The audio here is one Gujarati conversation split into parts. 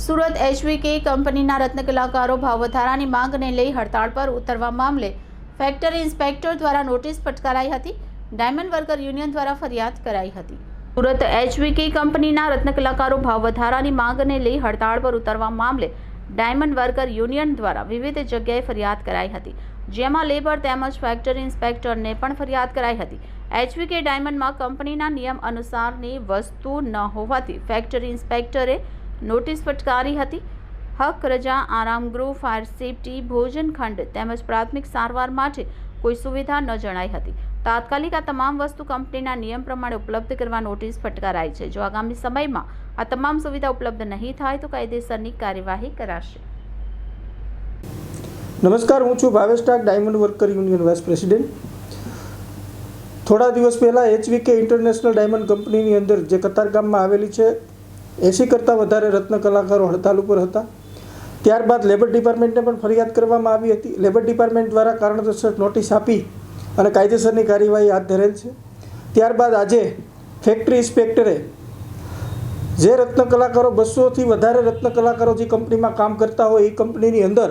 સુરત એચવીકે કંપનીના રત્ન કલાકારો ભાવ માંગને લઈ હડતાળ પર ઉતરવા મામલે ફેક્ટરી ઇન્સ્પેક્ટર દ્વારા નોટિસ ફટકારાઈ હતી. ડાયમંડ વર્કર યુનિયન દ્વારા ફરિયાદ કરાઈ હતી. સુરત એચવીકે કંપનીના રત્ન કલાકારો ભાવ માંગને લઈ હડતાળ પર ઉતરવા મામલે ડાયમંડ વર્કર યુનિયન દ્વારા વિવિધ જગ્યાએ ફરિયાદ કરાઈ હતી. જેમાં લેબર તેમજ ફેક્ટરી ઇન્સ્પેક્ટરને પણ ફરિયાદ કરાઈ હતી. એચવીકે ડાયમંડમાં કંપનીના નિયમ અનુસારની વસ્તુ ન હોવાથી ફેક્ટરી ઇન્સ્પેક્ટરે નોટિસ ફટકારી હતી. હક, રજા આરામગૃહ ફાયર સેફટી, ભોજન ખંડ તેમજ પ્રાથમિક સારવાર માટે કોઈ સુવિધા ન જણાઈ હતી. તાત્કાલિક આ તમામ વસ્તુ કંપનીના નિયમ પ્રમાણે ઉપલબ્ધ કરવા નોટિસ ફટકારાઈ છે. જો આગામી સમયમાં આ તમામ સુવિધા ઉપલબ્ધ નહીં થાય તો કાયદેસરની કાર્યવાહી કરાશે. નમસ્કાર, હું છું Bhavesh Tak, diamond worker union vice president. થોડા દિવસ પહેલાં એચવીકે ઇન્ટરનેશનલ ડાયમંડ કંપનીની અંદર જે કતારગામમાં આવેલી છે એંસી કરતાં વધારે રત્ન કલાકારો હડતાલ ઉપર હતા. ત્યારબાદ લેબર ડિપાર્ટમેન્ટને પણ ફરિયાદ કરવામાં આવી હતી. લેબર ડિપાર્ટમેન્ટ દ્વારા કારણોસર નોટિસ આપી અને કાયદેસરની કાર્યવાહી હાથ ધરેલ છે. ત્યારબાદ આજે ફેક્ટરી ઇન્સ્પેક્ટરે જે રત્ન કલાકારો બસોથી વધારે રત્ન કલાકારો જે કંપનીમાં કામ કરતા હોય એ કંપનીની અંદર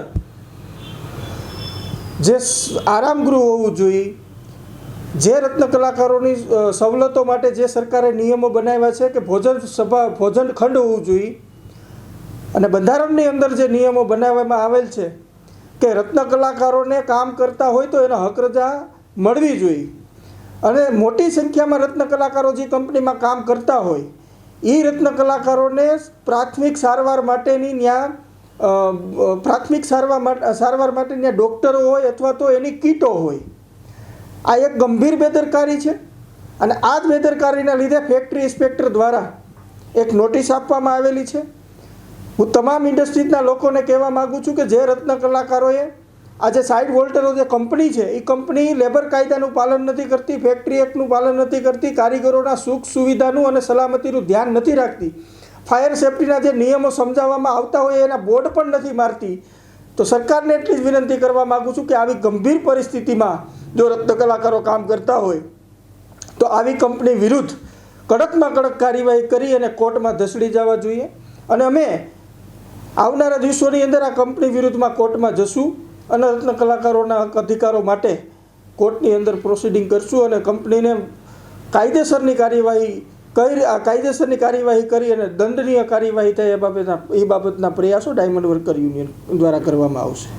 જે આરામગૃહ હોવું જોઈએ જે રત્ન કલાકારોની સવલતો માટે જે સરકારે નિયમો બનાવ્યા છે કે ભોજન સભા, ભોજન ખંડ હોવું જોઈએ, અને બંધારણની અંદર જે નિયમો બનાવવામાં આવેલ છે કે રત્ન કલાકારોને કામ કરતા હોય તો એને હક રજા મળવી જોઈએ. અને મોટી સંખ્યામાં રત્ન કલાકારો જે કંપનીમાં કામ કરતા હોય એ રત્ન કલાકારોને પ્રાથમિક સારવાર માટેની ત્યાં પ્રાથમિક સારવાર સારવાર માટે ત્યાં ડૉક્ટરો હોય અથવા તો એની કીટો હોય આ એક ગંભીર બેદરકારી છે અને આ જ બેદરકારીના લીધે ફેક્ટરી ઇન્સ્પેક્ટર દ્વારા એક નોટિસ આપવામાં આવેલી છે. હું તમામ ઇન્ડસ્ટ્રીઝના લોકોને કહેવા માગું છું કે જે રત્ન કલાકારોએ આજે સાઇડ વોલ્ટરો જે કંપની છે એ કંપની લેબર કાયદાનું પાલન નથી કરતી ફેક્ટરી એક્ટનું પાલન નથી કરતી, કારીગરોના સુખ સુવિધાનું અને સલામતીનું ધ્યાન નથી રાખતી. ફાયર સેફટીના જે નિયમો સમજાવવામાં આવતા હોય એના બોર્ડ પણ નથી મારતી. તો સરકારને એટલી જ વિનંતી કરવા માગું છું કે આવી ગંભીર પરિસ્થિતિમાં જો રત્ન કલાકારો કામ કરતા હોય, તો આવી કંપની વિરુદ્ધ કડકમાં કડક કાર્યવાહી કરી અને કોર્ટમાં ધસડી જવા જોઈએ. અને અમે આવનારા દિવસોની અંદર આ કંપની વિરુદ્ધમાં કોર્ટમાં જશું અને રત્ન કલાકારોના અધિકારો માટે કોર્ટની અંદર પ્રોસિડિંગ કરશું અને કંપનીને કાયદેસરની કાર્યવાહી કઈ આ કાયદેસરની કાર્યવાહી કરી અને દંડનીય કાર્યવાહી થાય એ બાબતના એ બાબતના પ્રયાસો ડાયમંડ વર્કર યુનિયન દ્વારા કરવામાં આવશે.